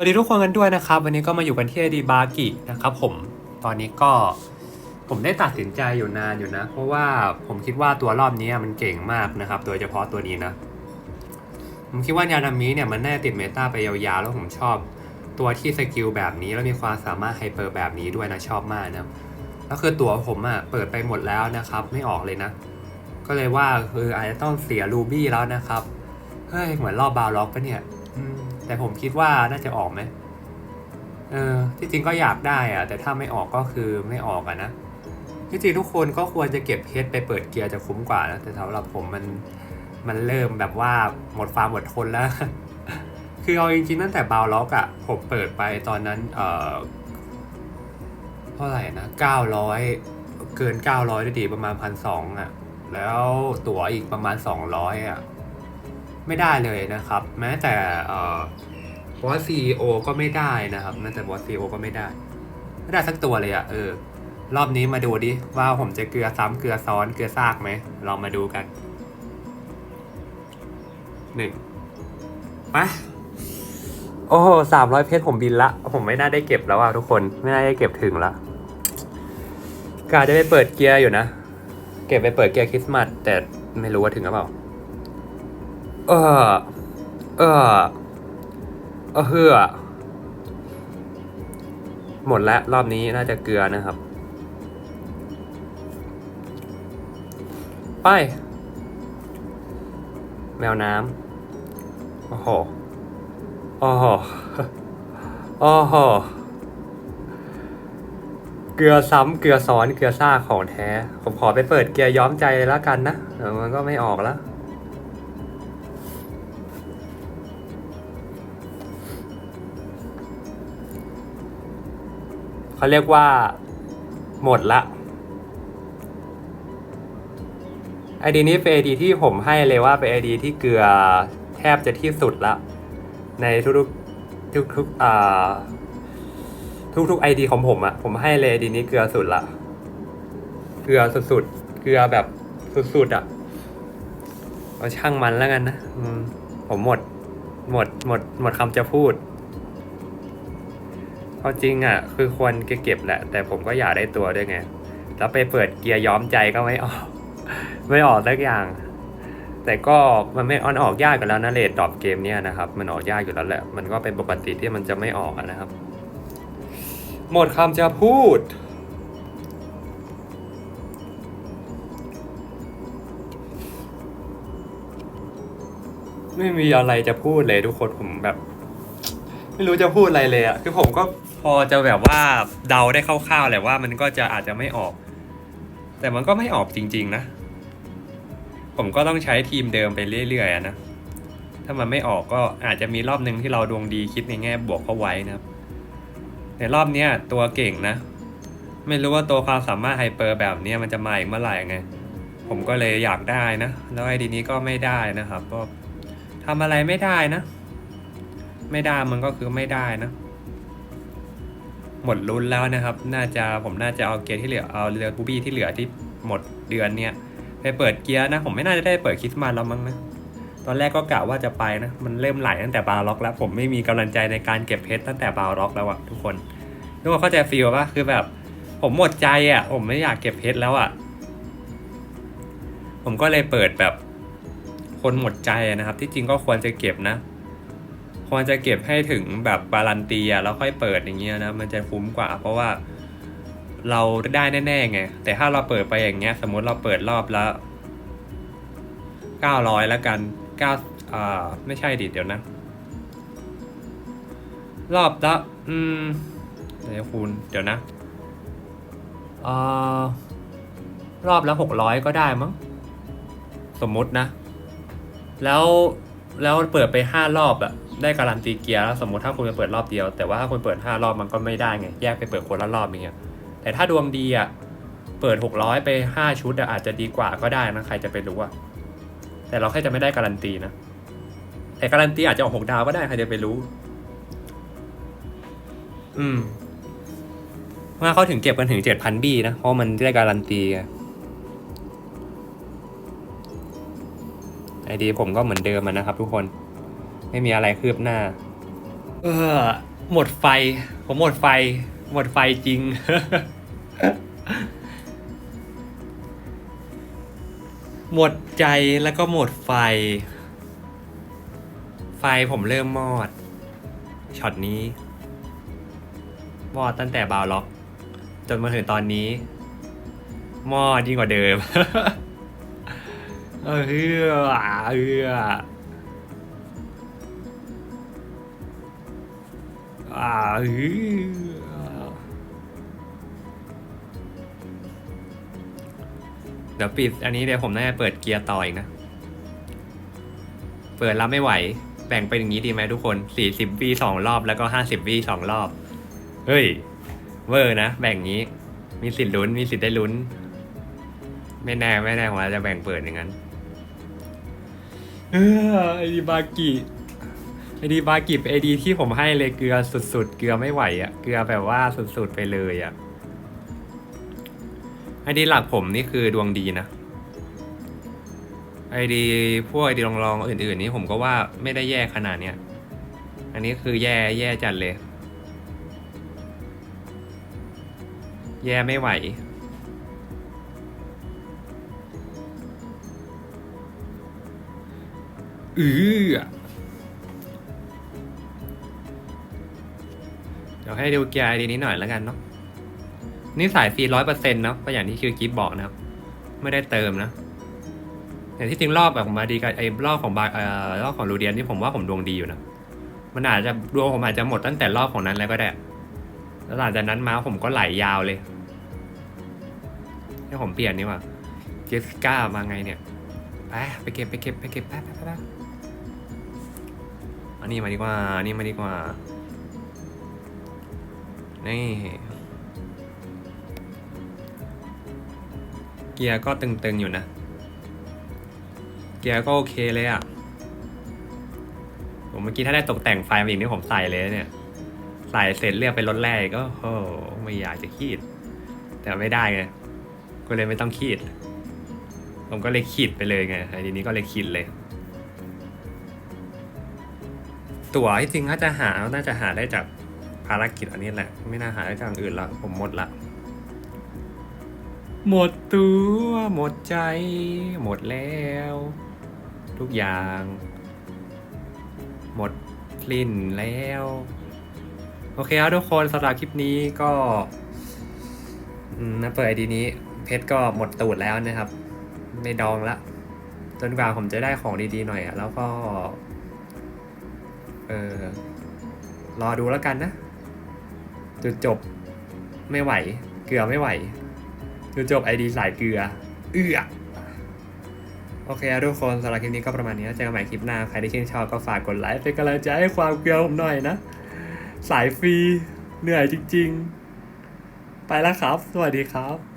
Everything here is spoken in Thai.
สวัสดีทุกคนกันด้วยนะครับ วันนี้ก็มาอยู่กันที่ดีบากินะครับผมตอนนี้ก็ผมได้ตัดสินใจอยู่นานอยู่นะ เพราะว่าผมคิดว่าตัวรอบนี้มันเก่งมากนะครับ โดยเฉพาะตัวนี้นะ ผมคิดว่ายานามิเนี่ยมันแน่ติดเมตาไปยาวๆ แล้วผมชอบตัวที่สกิลแบบนี้ แล้วมีความสามารถไฮเปอร์แบบนี้ด้วยนะชอบมากนะแล้วคือตัวผมอะ่ะเปิดไปหมดแล้วนะครับ ไม่ออกเลยนะ ก็เลยว่าคืออาจจะต้องเสียรูบี้แล้วนะครับเฮ้ยเหมือนรอบบาวล็อกปะเนี่ย แต่ผมคิดว่าน่าจะออกไหมเออที่จริงก็อยากได้อะแต่ถ้าไม่ออกก็คือไม่ออกอะนะที่จริงทุกคนก็ควรจะเก็บเพชรไปเปิดเกียร์จะคุ้มกว่านะแต่สำหรับผมมันมันเริ่มแบบว่าหมดความอดทนแล้ว คือเอาจริงๆตั้งแต่บาวล็อกอะผมเปิดไปตอนนั้นเออเท่าไหร่นะเก้าร้อยเกินเก้าร้อยดีประมาณพันสองอะแล้วตั๋วอีกประมาณ200อะ ไม่ได้เลยนะครับ แม้แต่เอ่อบอสซีโอก็ไม่ได้นะครับแม้แต่บอสซีโอก็ไม่ได้ ไม่ได้สักตัวเลยอะเออรอบนี้มาดูดิว่าผมจะเกลือซ้ำเกลือซ้อนเกลือซากไหมลองมาดูกันหนึ่งไปโอ้โหสามร้อยเพชรผมบินละ ผมไม่น่าได้เก็บแล้วอะทุกคน ไม่น่าได้เก็บถึงละกาจะไปเปิดเกียร์อยู่นะ เก็บไปเปิดเกียร์คริสต์มาสแต่ไม่รู้ว่าถึงหรือเปล่า เออเออเออเฮือหมดแล้วรอบนี้น่าจะเกลือนะครับ ไป แมวน้ำโอ้โหโอ้โหโอ้โหเกลือซ้ำเกลือซ้อนเกลือซ่าของแท้ ผมขอไปเปิดเกียร์ย้อมใจเลยแล้วกันนะเดี๋ยวมันก็ไม่ออกแล้ว เขาเรียกว่า หมดละไอดีนี้เป็นไอดีที่ผมให้เลยว่าเป็นไอดีที่เกลือแทบจะที่สุดละ ในทุกๆทุกๆอ่าทุกๆไอดีของผมอะผมให้เลยไอดีนี้เกลือสุดละเกลือสุดๆเกลือแบบสุดๆอะเอาช่างมันแล้วกันนะผมหมด หมดหมด หมดคำจะพูด เอาจริงอะคือควรเก็บแหละ แต่ผมก็อยากได้ตัวด้วยไง แล้วไปเปิดเกียร์ย้อมใจก็ไม่ออก ไม่ออกสักอย่าง แต่ก็มันไม่ออนออกยากกันแล้วนะเลดดรอปเกมเนี้ยนะครับ มันออกยากอยู่แล้วแหละ มันก็เป็นปกติที่มันจะไม่ออกนะครับ หมดคำจะพูดไม่มีอะไรจะพูดเลยทุกคนผมแบบ ไม่รู้จะพูดอะไรเลยอะคือผมก็ พอจะแบบว่าเดาได้คร่าวๆแหละว่ามันก็จะอาจจะไม่ออก แต่มันก็ไม่ออกจริง ๆ นะ ผมก็ต้องใช้ทีมเดิมไปเรื่อยๆนะ ถ้ามันไม่ออกก็อาจจะมีรอบหนึ่งที่เราดวงดีคิดในแง่บวกเข้าไว้นะครับ ในรอบเนี้ยตัวเก่งนะ ไม่รู้ว่าตัวความสามารถไฮเปอร์แบบนี้มันจะมาอีกเมื่อไหร่ไง ผมก็เลยอยากได้นะ แล้วไอ้ดีนี้ก็ไม่ได้นะครับ ก็ทำอะไรไม่ได้นะ ไม่ได้มันก็คือไม่ได้นะ หมดลุ้นแล้วนะครับ น่าจะผมน่าจะเอาเกียร์ที่เหลือเอาเรือบูบี้ที่เหลือที่หมดเดือนเนี่ยไปเปิดเกียร์นะ ผมไม่น่าจะได้เปิดคริสต์มาสแล้วมั้งนะตอนแรกก็กะว่าจะไปนะมันเริ่มไหลตั้งแต่บาร์ล็อกแล้ว ผมไม่มีกำลังใจในการเก็บเพชรตั้งแต่บาร์ล็อกแล้วอะทุกคนทุกคนเข้าใจฟีลป่ะคือแบบ ผมหมดใจอะผมไม่อยากเก็บเพชรแล้วอะผมก็เลยเปิดแบบคนหมดใจนะครับ ที่จริงก็ควรจะเก็บนะ ควรจะเก็บให้ถึงแบบบาลันตีแล้วค่อยเปิดอย่างเงี้ยนะมันจะคุ้มกว่า เพราะว่าเราได้แน่ๆไงแต่ถ้าเราเปิดไปอย่างเงี้ย สมมติเราเปิดรอบละเก้าร้อยแล้วกันเก้าอ่าไม่ใช่ดิเดี๋ยวนะ รอบละอืมเดี๋ยวคูณเดี๋ยวนะอ่ารอบละหกร้อยก็ได้มั้งสมมตินะ แล้วแล้วเปิดไปห้ารอบอะ ได้การันตีเกียร์แล้วสมมติถ้าคุณไปเปิดรอบเดียว แต่ว่าถ้าคุณเปิดห้ารอบมันก็ไม่ได้ไงแยกไปเปิดคนละรอบอย่างเงี้ยแต่ถ้าดวงดีอะเปิดหกร้อยไปห้าชุดอาจจะดีกว่าก็ได้นะใครจะไปรู้อะแต่เราแค่จะไม่ได้การันตีนะแต่การันตีอาจจะออกหกดาวก็ได้ใครจะไปรู้ อืมว่าเขาถึงเก็บกันถึงเจ็ดพันบีนะเพราะมันได้การันตีไงไอดีผมก็เหมือนเดิมนะครับทุกคน ไม่มีอะไรคืบหน้า เออ หมดไฟ ผมหมดไฟ หมดไฟจริง หมดใจแล้วก็หมดไฟ ไฟผมเริ่มมอด ช็อตนี้ มอดตั้งแต่บาวล็อก จนมาถึงตอนนี้ มอดยิ่งกว่าเดิม เออเอเฮือ อ่าเดี๋ยวปิดอันนี้เดี๋ยวผมน่าจะเปิดเกียร์ต่ออีกนะ เปิดแล้วไม่ไหว แบ่งเป็นอย่างนี้ดีไหมทุกคนสี่สิบวิสองรอบแล้วก็ห้าสิบวิสองรอบ เฮ้ย เวอร์นะ แบ่งงี้ มีสิทธิ์ลุ้น มีสิทธิ์ได้ลุ้น ไม่แน่ ไม่แน่ผมอาจจะแบ่งเปิดอย่างนั้น เออไอดีบากิ ไอดีบากิเป็นไอดีที่ผมให้เลยเกลือสุดๆ เกลือไม่ไหวอะ่ะ เกลือแบบว่าสุดๆไปเลยอะ่ะไอดีหลักผมนี่คือดวงดีนะ ไอดีพวกไอดีลองๆอื่นๆ นี่ผมก็ว่าไม่ได้แย่ขนาดเนี้ย อันนี้คือแย่แย่จัดเลย แย่ไม่ไหวอือ ดี๋ยวให้ดูเกียร์ดีนี้หน่อยแล้วกันเนาะนี่สายฟรีร้อยเปอร์เซ็นต์เนาะก็อย่างที่คิวกิฟบอกนะครับ ไม่ได้เติมนะแต่ที่จริงรอบแบบผมมาดีกับไอ้รอบของบาเอ่อรอบของรูเดียนนี่ผมว่าผมดวงดีอยู่นะมันอาจจะดวงผมอาจจะหมดตั้งแต่รอบของนั้นแล้วก็ได้ แล้วหลังจากนั้นมาผมก็ไหลยาวเลยให้ผมเปลี่ยนนี่ว่าเจสก้ามาไงเนี่ยไปไปเก็บไปเก็บไปเก็บไปไปไปไปอันนี้มาดีกว่าอันนี้มาดีกว่า นี่เกียร์ก็ตึงๆอยู่นะ เกียร์ก็โอเคเลยอะ่ะผมเมื่อกี้ถ้าได้ตกแต่งไฟมาอีกนี่ผมใส่เลยเนี่ย ใส่เสร็จเรียกไปรถแรกก็โอ้ไม่อยากจะขีด แต่ไม่ได้ไงก็เลยไม่ต้องขีด ผมก็เลยขีดไปเลยไงไอ้ทีนี้ก็เลยขีดเลย ตั๋วที่จริงถ้าจะหาน่าจะหาได้จาก ภารกิจอันนี้แหละ ไม่น่าหาได้จางอื่นละผมหมดละ หมดตัวหมดใจ หมดแล้ว ทุกอย่าง หมดกลิ่นแล้ว โอเคครับทุกคนสำหรับคลิปนี้ก็มนะเปิดไอดีนี้ เพชรก็หมดตูดแล้วนะครับ ไม่ดองละจนกว่าผมจะได้ของดีๆหน่อยอะแล้วก็ เออรอดูแล้วกันนะ จุดจบไม่ไหว เกลือไม่ไหว จุดจบไอดีสายเกลือ เอื้อโอเคทุกคนสำหรับคลิปนี้ก็ประมาณนี้เจอกันใหม่คลิปหน้า ใครที่ชื่นชอบก็ฝากกดไลค์เป็นกำลังใจให้ความเกลือผมหน่อยนะ สายฟรี เหนื่อยจริง ๆ ไปแล้วครับ สวัสดีครับ